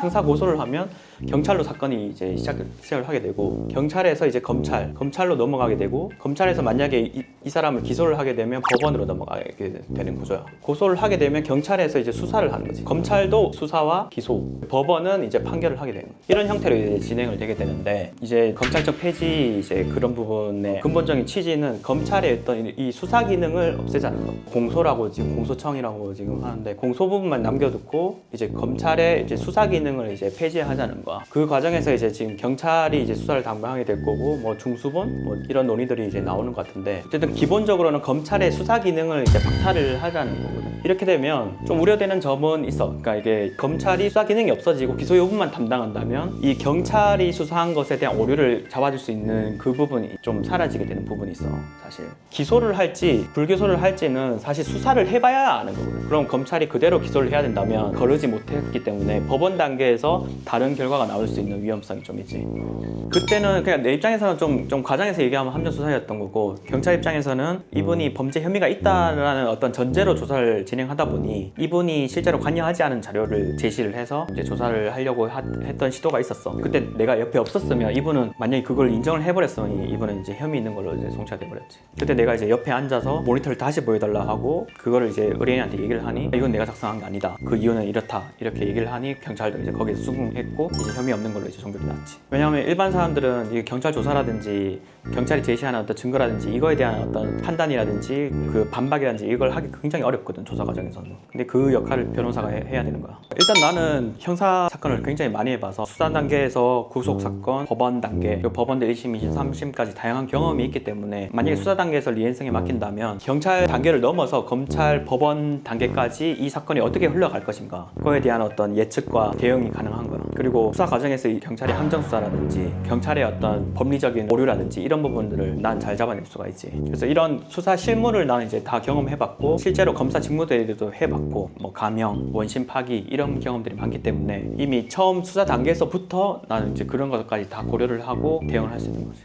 형사 고소를 하면 경찰로 사건이 이제 시작, 시작을 하게 되고 경찰에서 이제 검찰, 검찰로 넘어가게 되고 검찰에서 만약에 이, 이 사람을 기소를 하게 되면 법원으로 넘어가게 되는 구조야. 고소를 하게 되면 경찰에서 이제 수사를 하는 거지. 검찰도 수사와 기소, 법원은 이제 판결을 하게 되는 거야. 이런 형태로 이제 진행을 되게 되는데 이제 검찰청 폐지 이제 그런 부분의 근본적인 취지는 검찰의 어떤 이- 이 수사 기능을 없애자는 거. 공소라고 지금 공소청이라고 지금 하는데 공소 부분만 남겨두고 이제 검찰의 이제 수사 기능을 이제 폐지하자는 거야. 그 과정에서 이제 지금 경찰이 이제 수사를 담당하게 될 거고 뭐 중수본 뭐 이런 논의들이 이제 나오는 것 같은데 어쨌든 기본적으로는 검찰의 수사 기능을 이제 박탈을 하자는 거거든. 이렇게 되면 좀 우려되는 점은 있어. 그러니까 이게 검찰이 수사 기능이 없어지고 기소 여부만 담당한다면 이 경찰이 수사한 것에 대한 오류를 잡아줄 수 있는 그 부분이 좀 사라지게 되는 부분이 있어. 사실 기소를 할지 불기소를 할지는 사실 수사를 해봐야 아는 거거든. 그럼 검찰이 그대로 기소를 해야 된다면 거르지 못했기 때문에 법원 단계에서 다른 결과가 나올 수 있는 위험성이 좀 있지. 그때는 그냥 내 입장에서는 좀, 좀 과장해서 얘기하면 함정 수사였던 거고 경찰 입장에서 는 이분이 범죄 혐의가 있다라는 어떤 전제로 조사를 진행하다 보니 이분이 실제로 관여하지 않은 자료를 제시를 해서 이제 조사를 하려고 하- 했던 시도가 있었어. 그때 내가 옆에 없었으면 이분은 만약에 그걸 인정을 해버렸으면 이분은 이제 혐의 있는 걸로 이제 송치가 돼버렸지. 그때 내가 이제 옆에 앉아서 모니터를 다시 보여달라 하고 그거를 이제 의뢰인한테 얘기를 하니 이건 내가 작성한 게 아니다. 그 이유는 이렇다. 이렇게 얘기를 하니 경찰도 이제 거기서 수긍했고 이제 혐의 없는 걸로 이제 종결이 났지. 왜냐하면 일반 사람들은 이 경찰 조사라든지 경찰이 제시하는 어떤 증거라든지 이거에 대한 어떤 판단이라든지 그 반박이라든지 이걸 하기 굉장히 어렵거든 조사 과정에서는. 근데 그 역할을 변호사가 해, 해야 되는 거야. 일단 나는 형사 사건을 굉장히 많이 해봐서 수사 단계에서 구속 사건, 법원 단계, 그리고 법원대 1심, 2심, 3심까지 다양한 경험이 있기 때문에 만약에 수사 단계에서 리엔성에 맡긴다면 경찰 단계를 넘어서 검찰, 법원 단계까지 이 사건이 어떻게 흘러갈 것인가 그거에 대한 어떤 예측과 대응이 가능한 거야. 그리고 수사 과정에서 이 경찰의 함정 수사라든지 경찰의 어떤 법리적인 오류라든지 이런 부분들을 난 잘 잡아낼 수가 있지. 그래서 이런 수사 실무를 나는 이제 다 경험해봤고 실제로 검사 직무대리도 해봤고 뭐 감형, 원심 파기 이런 경험들이 많기 때문에 이미 처음 수사 단계에서부터 나는 이제 그런 것까지 다 고려를 하고 대응을 할 수 있는 거지.